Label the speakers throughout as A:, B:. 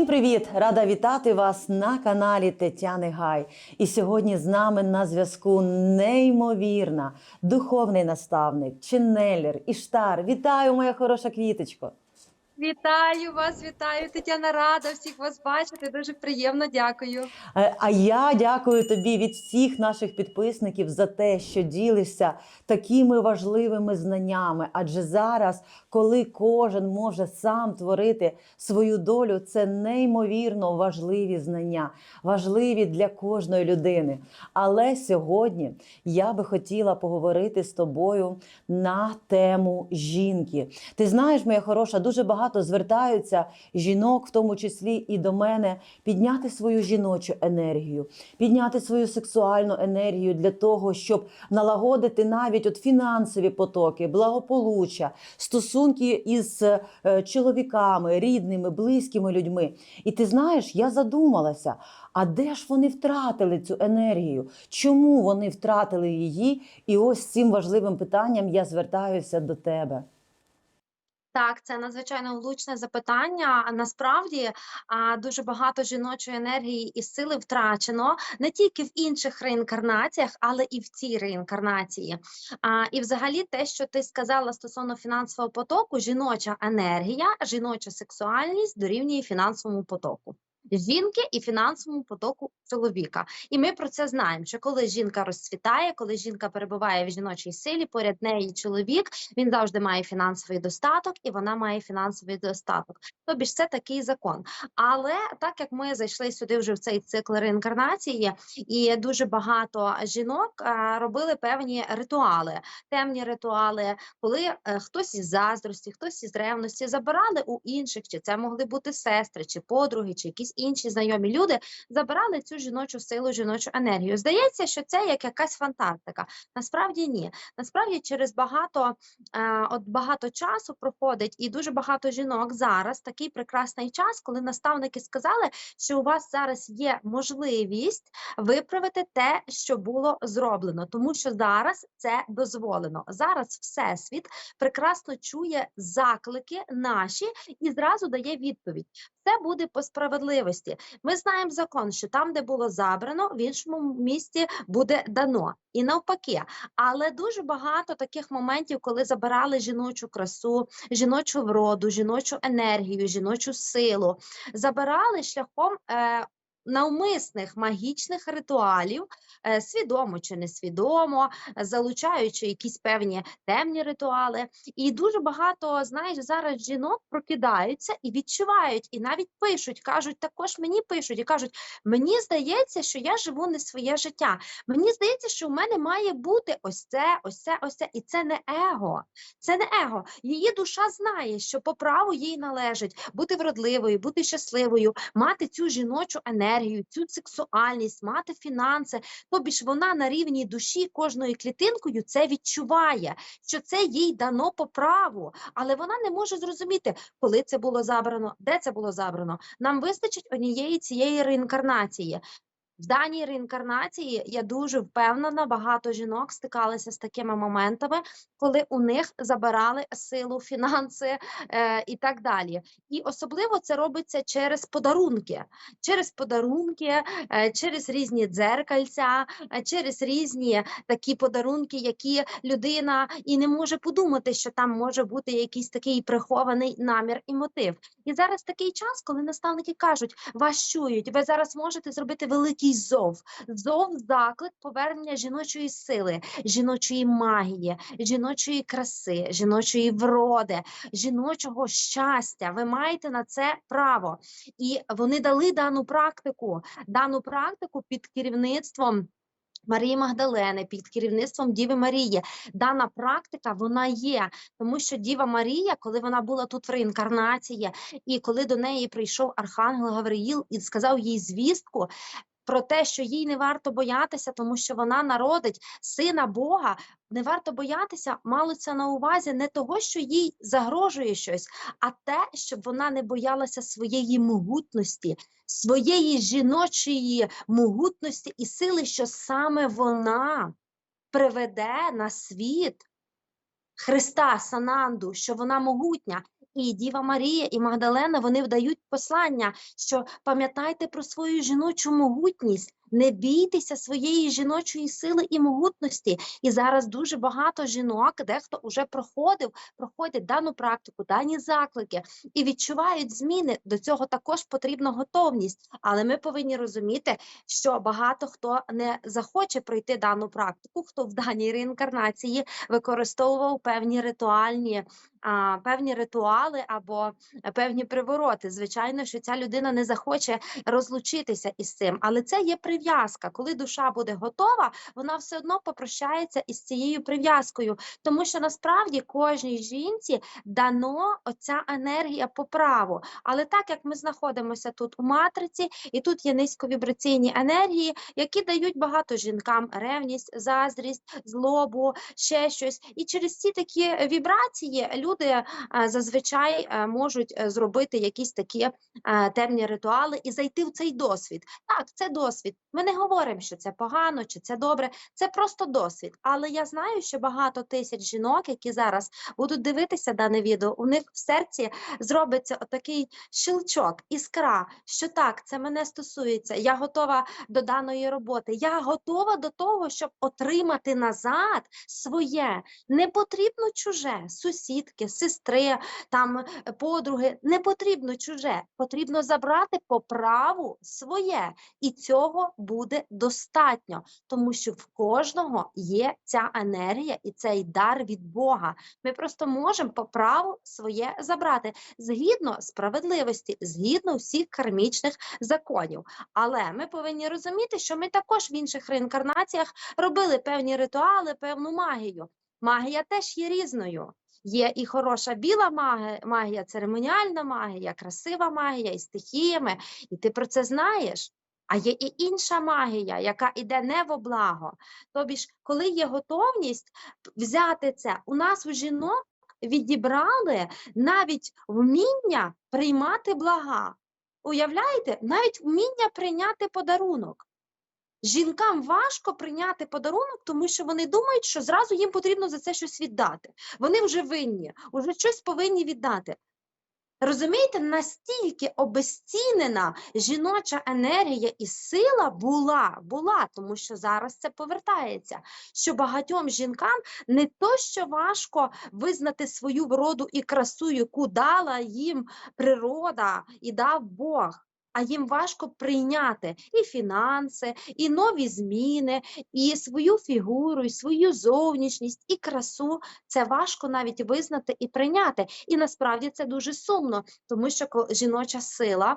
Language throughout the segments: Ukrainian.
A: Всім привіт! Рада вітати вас на каналі Тетяни Гай. І сьогодні з нами на зв'язку неймовірна духовний наставник, ченнелер, Іштар. Вітаю, моя хороша квіточко.
B: Вітаю вас, вітаю Тетяна Рада всіх вас бачити. Дуже приємно, дякую.
A: Е, А я дякую тобі від всіх наших підписників за те, що ділишся такими важливими знаннями. Адже зараз, коли кожен може сам творити свою долю, це неймовірно важливі знання, важливі для кожної людини. Але сьогодні я би хотіла поговорити з тобою на тему жінки. Ти знаєш, моя хороша, дуже багато звертаються жінок, в тому числі і до мене, підняти свою жіночу енергію, підняти свою сексуальну енергію для того, щоб налагодити навіть от фінансові потоки, благополуччя, стосунки із е, чоловіками, рідними, близькими людьми. І ти знаєш, я задумалася, а де ж вони втратили цю енергію? Чому вони втратили її? І ось цим важливим питанням я звертаюся до тебе.
B: Так, це надзвичайно влучне запитання. Насправді дуже багато жіночої енергії і сили втрачено не тільки в інших реінкарнаціях, але і в цій реінкарнації. І взагалі, те, що ти сказала стосовно фінансового потоку, жіноча енергія, жіноча сексуальність дорівнює фінансовому потоку. Жінки і фінансовому потоку чоловіка, і ми про це знаємо. Що коли жінка розцвітає, коли жінка перебуває в жіночій силі, поряд неї чоловік, він завжди має фінансовий достаток, і вона має фінансовий достаток. Тобі ж це такий закон. Але так як ми зайшли сюди вже в цей цикл реінкарнації, і дуже багато жінок робили певні ритуали, темні ритуали, коли е, хтось із заздрості, хтось із ревності забирали у інших, чи це могли бути сестри, чи подруги, чи якісь інші знайомі люди, забирали цю жіночу силу, жіночу енергію. Здається, що це як якась фантастика. Насправді ні. Насправді через багато, е, от багато часу проходить, і дуже багато жінок зараз такий прекрасний час, коли наставники сказали, що у вас зараз є можливість виправити те, що було зроблено, тому що зараз це дозволено. Зараз всесвіт прекрасно чує заклики наші і зразу дає відповідь. Все буде по справедливості. Ми знаємо закон, що там, де було забрано, в іншому місті буде дано. І навпаки, але дуже багато таких моментів, коли забирали жіночу красу, жіночу вроду, жіночу енергію, жіночу силу, забирали шляхом. Е, Навмисних магічних ритуалів, е, свідомо чи несвідомо, залучаючи якісь певні темні ритуали. І дуже багато, знаєш, зараз жінок прокидаються і відчувають, і навіть пишуть, кажуть, також мені пишуть і кажуть: мені здається, що я живу не своє життя. Мені здається, що в мене має бути ось це, ось це, ось це. І це не его. Це не его. Її душа знає, що по праву їй належить бути вродливою, бути щасливою, мати цю жіночу енергію, цю сексуальність, мати фінанси. Тобі ж вона на рівні душі кожною клітинкою це відчуває, що це їй дано по праву, але вона не може зрозуміти, коли це було забрано, де це було забрано. Нам вистачить однієї цієї реінкарнації. В даній реінкарнації я дуже впевнена, багато жінок стикалися з такими моментами, коли у них забирали силу, фінанси е, і так далі. І особливо це робиться через подарунки, через подарунки, е, через різні дзеркальця, е, через різні такі подарунки, які людина і не може подумати, що там може бути якийсь такий прихований намір і мотив. І зараз такий час, коли наставники кажуть, вас чують, ви зараз можете зробити великий зов, зов, заклик повернення жіночої сили, жіночої магії, жіночої краси, жіночої вроди, жіночого щастя. Ви маєте на це право. І вони дали дану практику, дану практику під керівництвом. Марії Магдалени під керівництвом Діви Марії дана практика вона є, тому що Діва Марія, коли вона була тут в реінкарнації, і коли до неї прийшов Архангел Гавриїл і сказав їй звістку. Про те, що їй не варто боятися, тому що вона народить сина Бога, не варто боятися, малося на увазі не того, що їй загрожує щось, а те, щоб вона не боялася своєї могутності, своєї жіночої могутності і сили, що саме вона приведе на світ Христа Сананду, що вона могутня. І Діва Марія, і Магдалена вони вдають послання, що пам'ятайте про свою жіночу могутність. Не бійтеся своєї жіночої сили і могутності. І зараз дуже багато жінок, дехто вже проходив, проходять дану практику, дані заклики і відчувають зміни. До цього також потрібна готовність. Але ми повинні розуміти, що багато хто не захоче пройти дану практику, хто в даній реінкарнації використовував певні ритуальні. А, певні ритуали або певні привороти. Звичайно, що ця людина не захоче розлучитися із цим, але це є прив'язка. Коли душа буде готова, вона все одно попрощається із цією прив'язкою, тому що насправді кожній жінці дано оця енергія по праву. Але так як ми знаходимося тут у матриці, і тут є низьковібраційні енергії, які дають багато жінкам ревність, заздрість, злобу, ще щось. І через ці такі вібрації люди е, зазвичай е, можуть е, зробити якісь такі темні ритуали і зайти в цей досвід. Так, це досвід. Ми не говоримо, що це погано чи це добре. Це просто досвід. Але я знаю, що багато тисяч жінок, які зараз будуть дивитися дане відео, у них в серці зробиться отакий щелчок, іскра, що так, це мене стосується. Я готова до даної роботи. Я готова до того, щоб отримати назад своє. Не потрібно чуже, сусідки, сестри, там е, подруги. Не потрібно чуже. Потрібно забрати по праву своє, і цього буде достатньо, тому що в кожного є ця енергія і цей дар від Бога. Ми просто можемо по праву своє забрати згідно справедливості, згідно всіх кармічних законів. Але ми повинні розуміти, що ми також в інших реінкарнаціях робили певні ритуали, певну магію. Магія теж є різною. Є і хороша біла магія, магія, церемоніальна магія, красива магія із стихіями, і ти про це знаєш. А є і інша магія, яка йде не во благо. Тобі ж, коли є готовність взяти це, у нас у жінок відібрали навіть вміння приймати блага. Уявляєте, навіть вміння прийняти подарунок. Жінкам важко прийняти подарунок, тому що вони думають, що зразу їм потрібно за це щось віддати. Вони вже винні, вже щось повинні віддати. Розумієте, настільки обезцінена жіноча енергія і сила була, була, тому що зараз це повертається. Що багатьом жінкам не то, що важко визнати свою вроду і красу, яку дала їм природа і дав Бог. А їм важко прийняти і фінанси, і нові зміни, і свою фігуру, і свою зовнішність, і красу. Це важко навіть визнати і прийняти. І насправді це дуже сумно, тому що жіноча сила.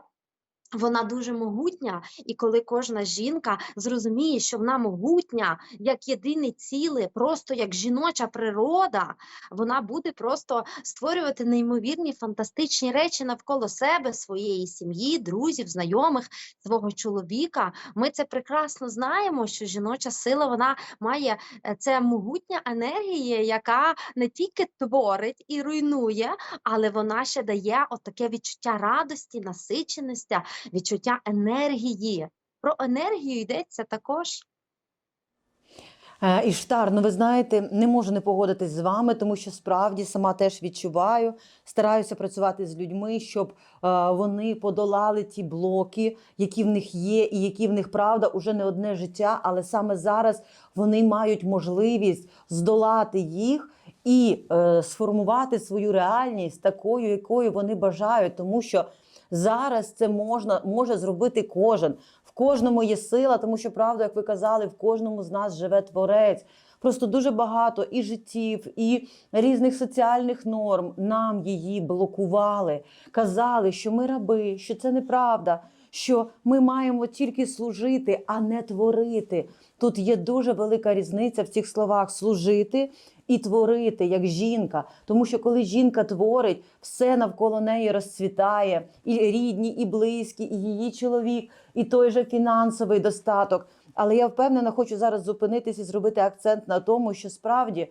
B: Вона дуже могутня, і коли кожна жінка зрозуміє, що вона могутня як єдине ціле, просто як жіноча природа, вона буде просто створювати неймовірні фантастичні речі навколо себе, своєї сім'ї, друзів, знайомих, свого чоловіка. Ми це прекрасно знаємо, що жіноча сила вона має е, це могутня енергія, яка не тільки творить і руйнує, але вона ще дає отаке відчуття радості, насиченості, відчуття енергії. Про енергію йдеться також.
A: Е, Іштар, ну ви знаєте, не можу не погодитись з вами, тому що справді сама теж відчуваю, стараюся працювати з людьми, щоб е, вони подолали ті блоки, які в них є, і які в них правда уже не одне життя, але саме зараз вони мають можливість здолати їх і е, сформувати свою реальність такою, якою вони бажають, тому що зараз це можна може зробити кожен. В кожному є сила, тому що правда, як ви казали, в кожному з нас живе творець. Просто дуже багато і життів, і різних соціальних норм нам її блокували, казали, що ми раби, що це неправда, що ми маємо тільки служити, а не творити. Тут є дуже велика різниця в цих словах служити і творити як жінка. Тому що коли жінка творить, все навколо неї розцвітає, і рідні, і близькі, і її чоловік, і той же фінансовий достаток. Але я впевнена, хочу зараз зупинитись і зробити акцент на тому, що справді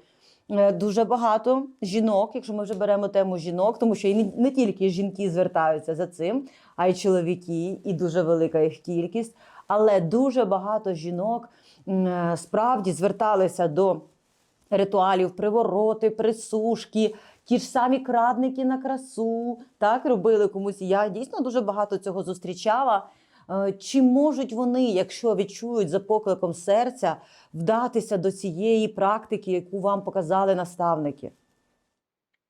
A: е, дуже багато жінок, якщо ми вже беремо тему жінок, тому що і не, тільки жінки звертаються за цим, а й чоловіки, і дуже велика їх кількість. Але дуже багато жінок е, справді зверталися до ритуалів, привороти, присушки, ті ж самі крадники на красу, так робили комусь. Я дійсно дуже багато цього зустрічала. Е, Чи можуть вони, якщо відчують за покликом серця, вдатися до цієї практики, яку вам показали наставники?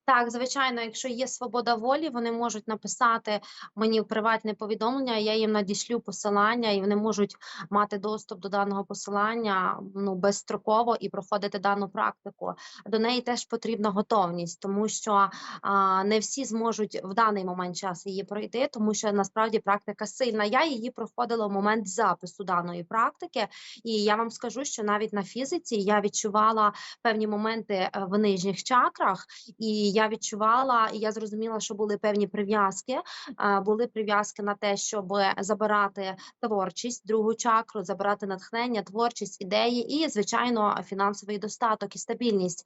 B: Так, звичайно, якщо є свобода волі, вони можуть написати мені в приватне повідомлення, я їм надішлю посилання, і вони можуть мати доступ до даного посилання ну безстроково і проходити дану практику. До неї теж потрібна готовність, тому що а, не всі зможуть в даний момент часу її пройти, тому що насправді практика сильна. Я її проходила в момент запису даної практики, і я вам скажу, що навіть на фізиці я відчувала певні моменти е, в нижніх чакрах. І я відчувала, і я зрозуміла, що були певні прив'язки. Були прив'язки на те, щоб забирати творчість, другу чакру, забирати натхнення, творчість, ідеї і, звичайно, фінансовий достаток і стабільність.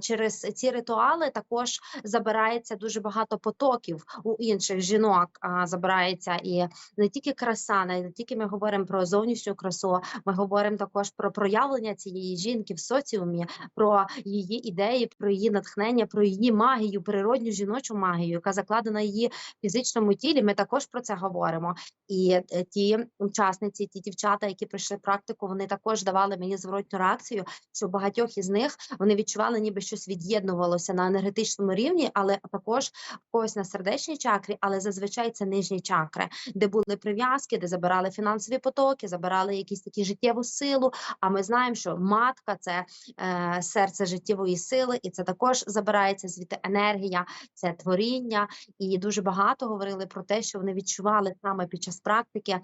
B: Через ці ритуали також забирається дуже багато потоків у інших жінок. Забирається і не тільки краса, не тільки ми говоримо про зовнішню красу, ми говоримо також про проявлення цієї жінки в соціумі, про її ідеї, про її натхнення, про її магію, природню жіночу магію, яка закладена в її фізичному тілі. Ми також про це говоримо. І е, ті учасниці, ті дівчата, які пройшли практику, вони також давали мені зворотню реакцію, що багатьох із них вони відчували, ніби щось від'єднувалося на енергетичному рівні, але також в когось на сердечній чакрі, але зазвичай це нижні чакри, де були прив'язки, де забирали фінансові потоки, забирали якісь такі життєву силу. А ми знаємо, що матка це е, серце життєвої сили, і це також забирається звідти енергія, це творіння. І дуже багато говорили про те, що вони відчували саме під час практики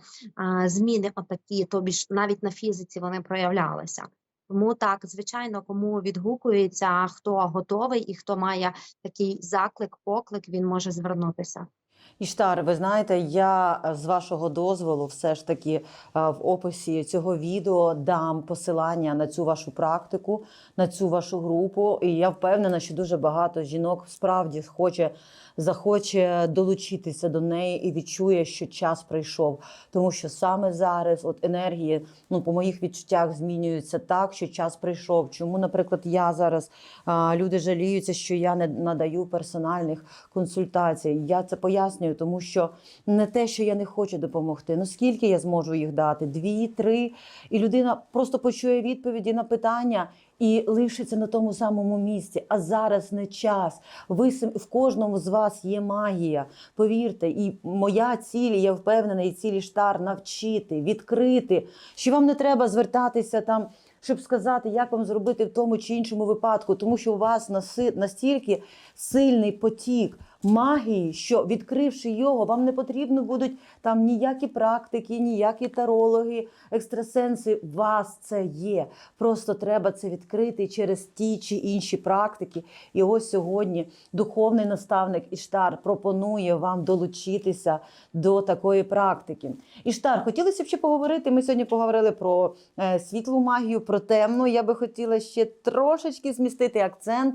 B: зміни, отакі, тобі ж навіть на фізиці вони проявлялися. Тому так, звичайно, кому відгукується, хто готовий і хто має такий заклик, поклик, він може звернутися.
A: Іштар, ви знаєте, я е, з вашого дозволу, все ж таки е, в описі цього відео дам посилання на цю вашу практику, на цю вашу групу. І я впевнена, що дуже багато жінок справді хоче захоче долучитися до неї і відчує, що час прийшов. Тому що саме зараз от енергії, ну по моїх відчуттях, змінюються так, що час прийшов. Чому, наприклад, я зараз люди жаліються, що я не надаю персональних консультацій. Я це пояснюю, тому що не те, що я не хочу допомогти. Ну скільки я зможу їх дати? Дві, три, і людина просто почує відповіді на питання. І лишиться на тому самому місці. А зараз не час. Ви в кожному з вас є магія. Повірте, і моя ціль, я впевнена, і цілі штар навчити, відкрити, що вам не треба звертатися там, щоб сказати, як вам зробити в тому чи іншому випадку, тому що у вас настільки сильний потік магії, що відкривши його, вам не потрібно будуть там ніякі практики, ніякі тарологи, екстрасенси. У вас це є. Просто треба це відкрити через ті чи інші практики. І ось сьогодні духовний наставник Іштар пропонує вам долучитися до такої практики. Іштар, хотілося б ще поговорити. Ми сьогодні поговорили про е, світлу магію, про темну. Я би хотіла ще трошечки змістити акцент.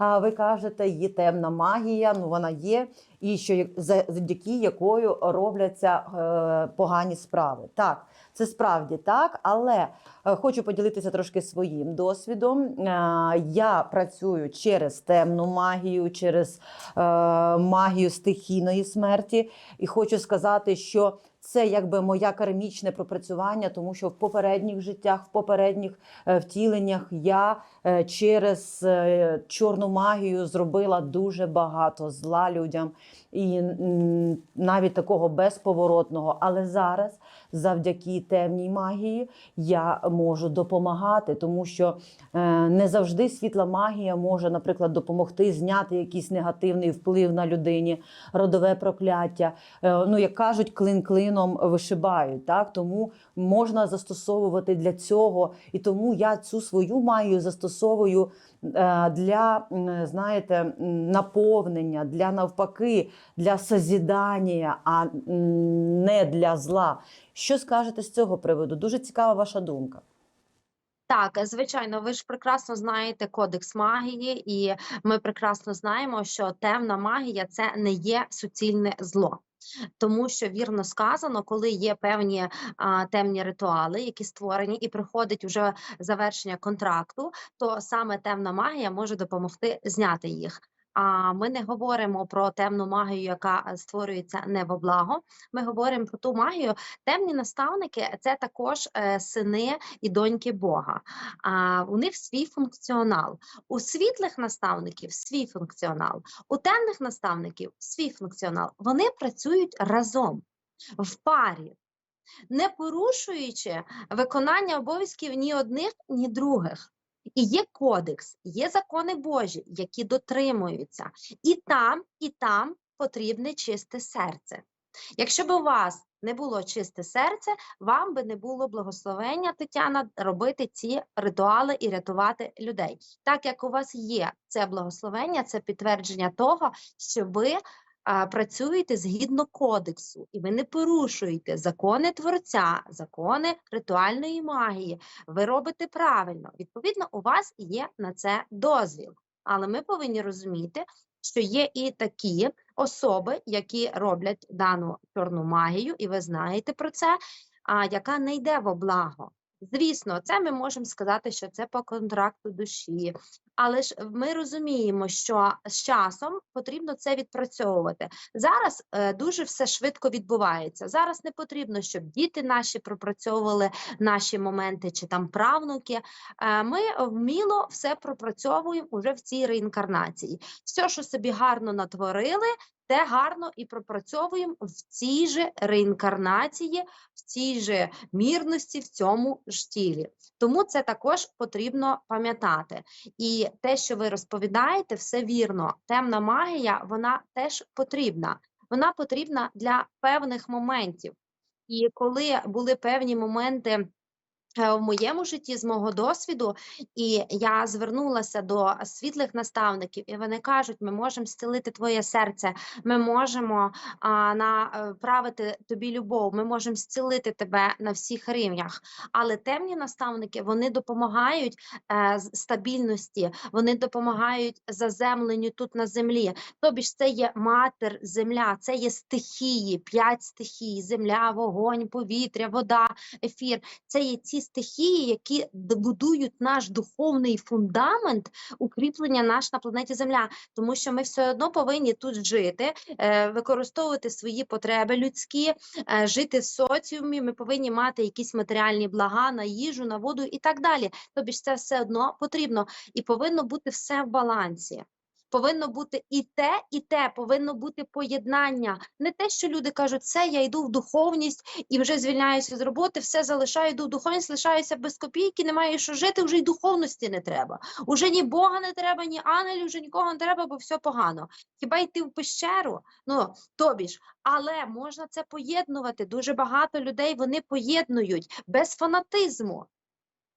A: А ви кажете, є темна магія, ну вона є, і що як- завдяки якою робляться е, погані справи. Так, це справді так, але е, хочу поділитися трошки своїм досвідом. Е, я працюю через темну магію, через магію стихійної смерті, і хочу сказати, що це якби моя кармічне пропрацювання, тому що в попередніх життях, в попередніх е, втіленнях я е, через е, чорну магію зробила дуже багато зла людям, і навіть такого безповоротного. Але зараз, завдяки темній магії, я можу допомагати, тому що е, не завжди світла магія може, наприклад, допомогти зняти якийсь негативний вплив на людині, родове прокляття. Е, Ну, як кажуть, клин клином вишибають. Так тому можна застосовувати для цього, і тому я цю свою магію застосовую е, для знаєте, наповнення, для навпаки, для созідання, а не для зла. Що скажете з цього приводу? Дуже цікава ваша думка.
B: Так, звичайно, ви ж прекрасно знаєте кодекс магії, і ми прекрасно знаємо, що темна магія це не є суцільне зло. Тому що вірно сказано, коли є певні а, темні ритуали, які створені, і приходить уже завершення контракту, то саме темна магія може допомогти зняти їх. А ми не говоримо про темну магію, яка е, створюється не во благо. Ми говоримо про ту магію. Темні наставники це також е, сини і доньки Бога. А у них свій функціонал. У світлих наставників свій функціонал, у темних наставників свій функціонал. Вони працюють разом в парі, не порушуючи виконання обов'язків ні одних, ні других. І є кодекс, є закони Божі, які дотримуються. І там, і там потрібне чисте серце. Якщо б у вас не було чисте серце, вам би не було благословення, Тетяна, робити ці ритуали і рятувати людей. Так як у вас є це благословення, це підтвердження того, що ви працюєте згідно кодексу, і ви не порушуєте закони творця, закони ритуальної магії. Ви робите правильно. Відповідно, у вас є на це дозвіл. Але ми повинні розуміти, що є і такі особи, які роблять дану чорну магію, і ви знаєте про це, а, яка не йде во благо. Звісно, це ми можемо сказати, що це по контракту душі, але ж ми розуміємо, що з часом потрібно це відпрацьовувати. Зараз е, дуже все швидко відбувається. Зараз не потрібно, щоб діти наші пропрацьовували наші моменти чи там правнуки. Е, ми вміло все пропрацьовуємо уже в цій реінкарнації. Все, що собі гарно натворили, те гарно і пропрацьовуємо в цій же реінкарнації, в цій же мірності, в цьому ж тілі. Тому це також потрібно пам'ятати. І те, що ви розповідаєте, все вірно. Темна магія, вона теж потрібна. Вона потрібна для певних моментів. І коли були певні моменти. Е, В моєму житті з мого досвіду, і я звернулася до світлих наставників, і вони кажуть: ми можемо зцілити твоє серце, ми можемо а, направити тобі любов, ми можемо зцілити тебе на всіх рівнях. Але темні наставники вони допомагають е, стабільності, вони допомагають заземленню тут на землі. Тобі ж це є матер, земля, це є стихії, п'ять стихій: земля, вогонь, повітря, вода, ефір. Це є ці стихії, які будують наш духовний фундамент укріплення наш на планеті Земля, тому що ми все одно повинні тут жити, е, використовувати свої потреби людські, е, жити в соціумі. Ми повинні мати якісь матеріальні блага на їжу, на воду і так далі. Тобі ж це все одно потрібно і повинно бути все в балансі. Повинно бути і те, і те, повинно бути поєднання. Не те, що люди кажуть, все, я йду в духовність і вже звільняюся з роботи, все залишаю, йду в духовність, лишаюся без копійки, не маю що жити, вже й духовності не треба. Уже ні Бога не треба, ні ангелів, вже нікого не треба, бо все погано. Хіба йти в пещеру? Ну, тобі ж, але можна це поєднувати. Дуже багато людей вони поєднують без фанатизму.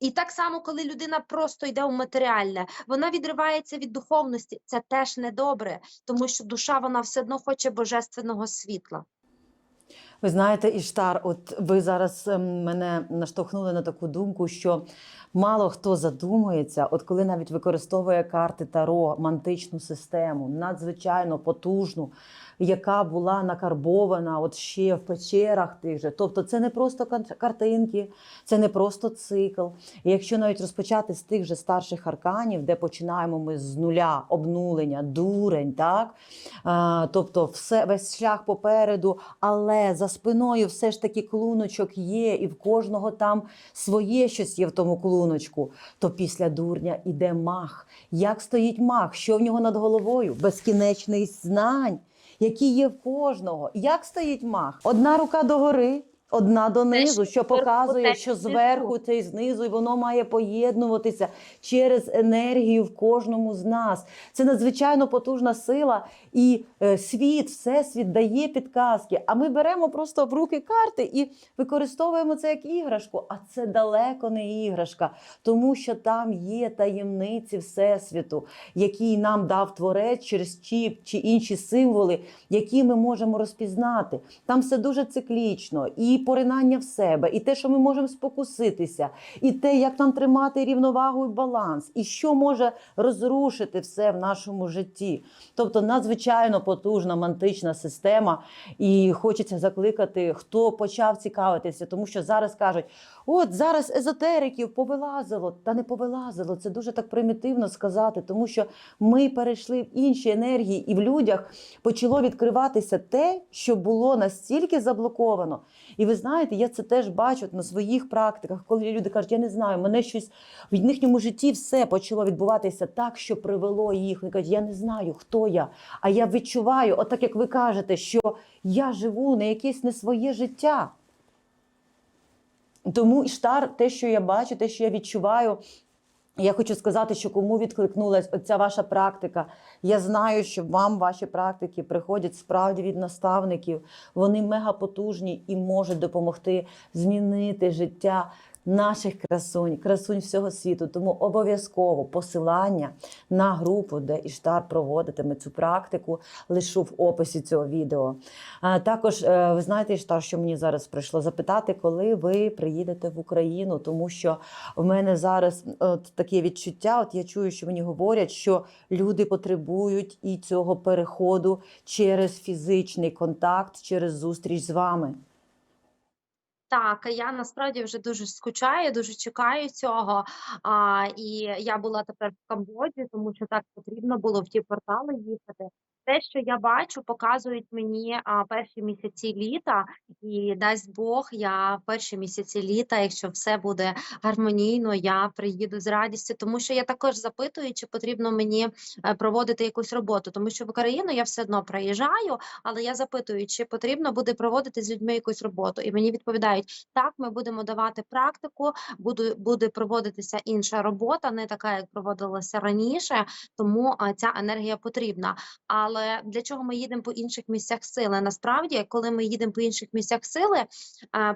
B: І так само, коли людина просто йде у матеріальне, вона відривається від духовності. Це теж недобре, тому що душа вона все одно хоче божественного світла.
A: Ви знаєте, Іштар, от ви зараз ем, мене наштовхнули на таку думку, що мало хто задумується, от коли навіть використовує карти Таро, мантичну систему, надзвичайно потужну, яка була накарбована от ще в печерах тих же. Тобто це не просто картинки, це не просто цикл. І якщо навіть розпочати з тих же старших арканів, де починаємо ми з нуля, обнулення, дурень, так? А, тобто все, весь шлях попереду, але за спиною все ж таки клуночок є, і в кожного там своє щось є в тому клуночку. То після дурня іде мах. Як стоїть мах? Що в нього над головою? Безкінечний знань, які є в кожного. Як стоїть мах? Одна рука догори. Одна донизу,
B: що
A: показує, що зверху це і знизу, і воно має поєднуватися через енергію в кожному з нас. Це надзвичайно потужна сила, і е, світ, всесвіт дає підказки. А ми беремо просто в руки карти і використовуємо це як іграшку. А це далеко не іграшка, тому що там є таємниці всесвіту, які нам дав творець через ті чи інші символи, які ми можемо розпізнати. Там все дуже циклічно, і поринання в себе, і те, що ми можемо спокуситися, і те, як нам тримати рівновагу і баланс, і що може розрушити все в нашому житті. Тобто надзвичайно потужна мантична система, і хочеться закликати, хто почав цікавитися, тому що зараз кажуть: от зараз езотериків повилазило, та не повилазило. Це дуже так примітивно сказати, тому що ми перейшли в інші енергії, і в людях почало відкриватися те, що було настільки заблоковано. І ви знаєте, я це теж бачу на своїх практиках, коли люди кажуть, я не знаю, мене щось в їхньому житті все почало відбуватися так, що привело їх. Вони кажуть, я не знаю, хто я, а я відчуваю, от так як ви кажете, що я живу не якесь не своє життя. Тому Іштар, те, що я бачу, те, що я відчуваю. Я хочу сказати, що кому відкликнулась оця ваша практика. Я знаю, що вам ваші практики приходять справді від наставників. Вони мегапотужні і можуть допомогти змінити життя наших красунь, красунь всього світу. Тому обов'язково посилання на групу, де Іштар проводитиме цю практику, лишу в описі цього відео. Також е, ви знаєте, Іштар, що мені зараз прийшло запитати, коли ви приїдете в Україну, тому що в мене зараз от таке відчуття. От я чую, що мені говорять, що люди потребують і цього переходу через фізичний контакт, через зустріч з вами.
B: Так, я насправді вже дуже скучаю, дуже чекаю цього. А, і я була тепер в Камбоджі, тому що так потрібно було в ті портали їхати. Те, що я бачу, показують мені а, перші місяці літа, і дасть Бог, я в перші місяці літа, якщо все буде гармонійно, я приїду з радістю, тому що я також запитую, чи потрібно мені е, проводити якусь роботу, тому що в Україну я все одно приїжджаю, але я запитую, чи потрібно буде проводити з людьми якусь роботу, і мені відповідають: так, ми будемо давати практику, буде, буде проводитися інша робота, не така, як проводилася раніше, тому а, ця енергія потрібна. Але для чого ми їдемо по інших місцях сили? Насправді, коли ми їдемо по інших місцях сили,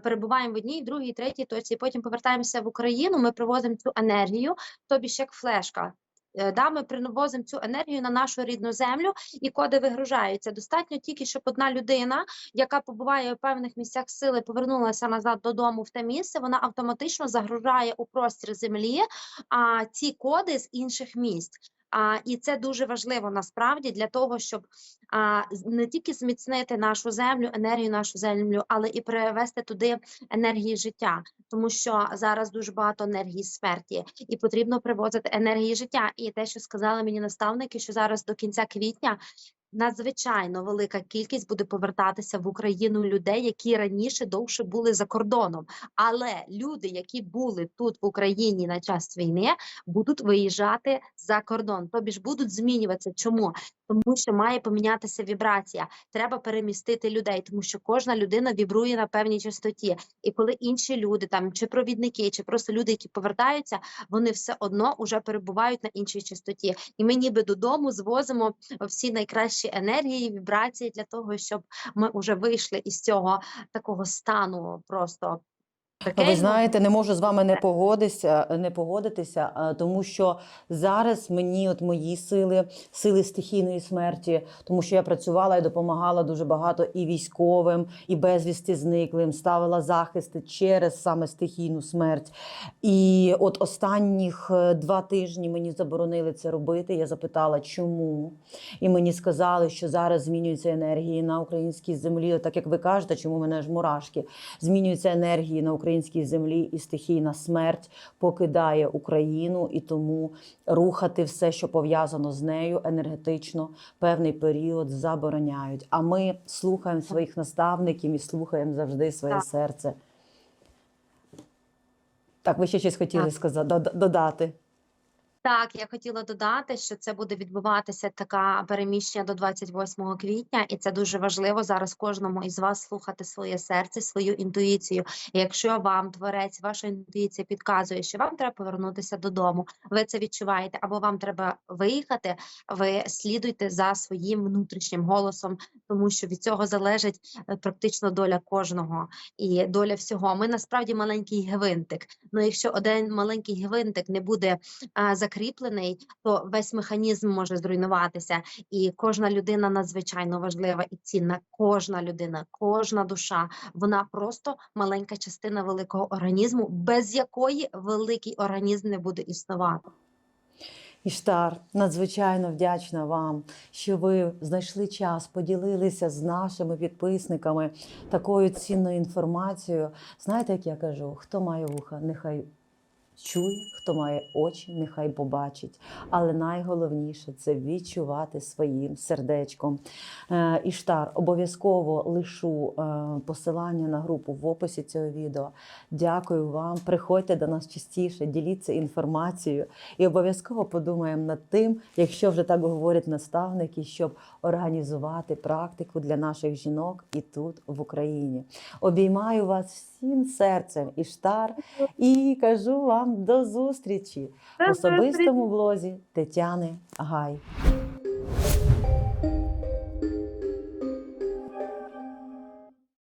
B: перебуваємо в одній, другій, третій точці, потім повертаємося в Україну. Ми привозимо цю енергію, тобі ж як флешка. Е, Да, ми привозимо цю енергію на нашу рідну землю, і коди вигружаються. Достатньо тільки, щоб одна людина, яка побуває в певних місцях сили, повернулася назад додому в те місце, вона автоматично загружає у простір землі а, ці коди з інших місць. А, і це дуже важливо насправді для того, щоб а, не тільки зміцнити нашу землю, енергію нашу землю, але і привести туди енергії життя, тому що зараз дуже багато енергії смерті, і потрібно привозити енергії життя. І те, що сказали мені наставники, що зараз до кінця квітня надзвичайно велика кількість буде повертатися в Україну людей, які раніше довше були за кордоном. Але люди, які були тут в Україні на час війни, будуть виїжджати за кордон. Тобі ж будуть змінюватися. Чому? Тому що має помінятися вібрація. Треба перемістити людей, тому що кожна людина вібрує на певній частоті. І коли інші люди, там чи провідники, чи просто люди, які повертаються, вони все одно вже перебувають на іншій частоті. І ми ніби додому звозимо всі найкращі енергії, вібрації для того, щоб ми вже вийшли із цього такого стану просто.
A: Ви знаєте, не можу з вами не погодитися, не погодитися, тому що зараз мені, от мої сили, сили стихійної смерті, тому що я працювала і допомагала дуже багато і військовим, і безвісти зниклим, ставила захисти через саме стихійну смерть. І от останніх е, два тижні мені заборонили це робити. Я запитала, чому. І мені сказали, що зараз змінюються енергії на українській землі. Так як ви кажете, чому мене ж мурашки, змінюються енергії на українській землі, і стихійна смерть покидає Україну, і тому рухати все, що пов'язано з нею, енергетично певний період забороняють. А ми слухаємо своїх наставників і слухаємо завжди своє
B: Так.
A: серце. Так, ви ще щось хотіли
B: Так.
A: сказати, додати.
B: Так, я хотіла додати, що це буде відбуватися така переміщення до 28 квітня, і це дуже важливо зараз кожному із вас слухати своє серце, свою інтуїцію. І якщо вам творець, ваша інтуїція підказує, що вам треба повернутися додому, ви це відчуваєте, або вам треба виїхати, ви слідуйте за своїм внутрішнім голосом, тому що від цього залежить е, практично доля кожного і доля всього. Ми насправді маленький гвинтик. Ну якщо один маленький гвинтик не буде а, закріплений то весь механізм може зруйнуватися. І кожна людина надзвичайно важлива і цінна. Кожна людина, кожна душа, вона просто маленька частина великого організму, без якої великий організм не буде існувати.
A: Іштар, надзвичайно вдячна вам, що ви знайшли час, поділилися з нашими підписниками такою цінною інформацією. Знаєте, як я кажу, хто має вуха, нехай чує, хто має очі, нехай побачить. Але найголовніше це відчувати своїм сердечком. Е, Іштар, обов'язково лишу е, посилання на групу в описі цього відео. Дякую вам. Приходьте до нас частіше, діліться інформацією і обов'язково подумаємо над тим, якщо вже так говорять наставники, щоб організувати практику для наших жінок і тут в Україні. Обіймаю вас всім серцем, Іштар, і кажу вам до зустрічі в особистому блозі Тетяни Гай.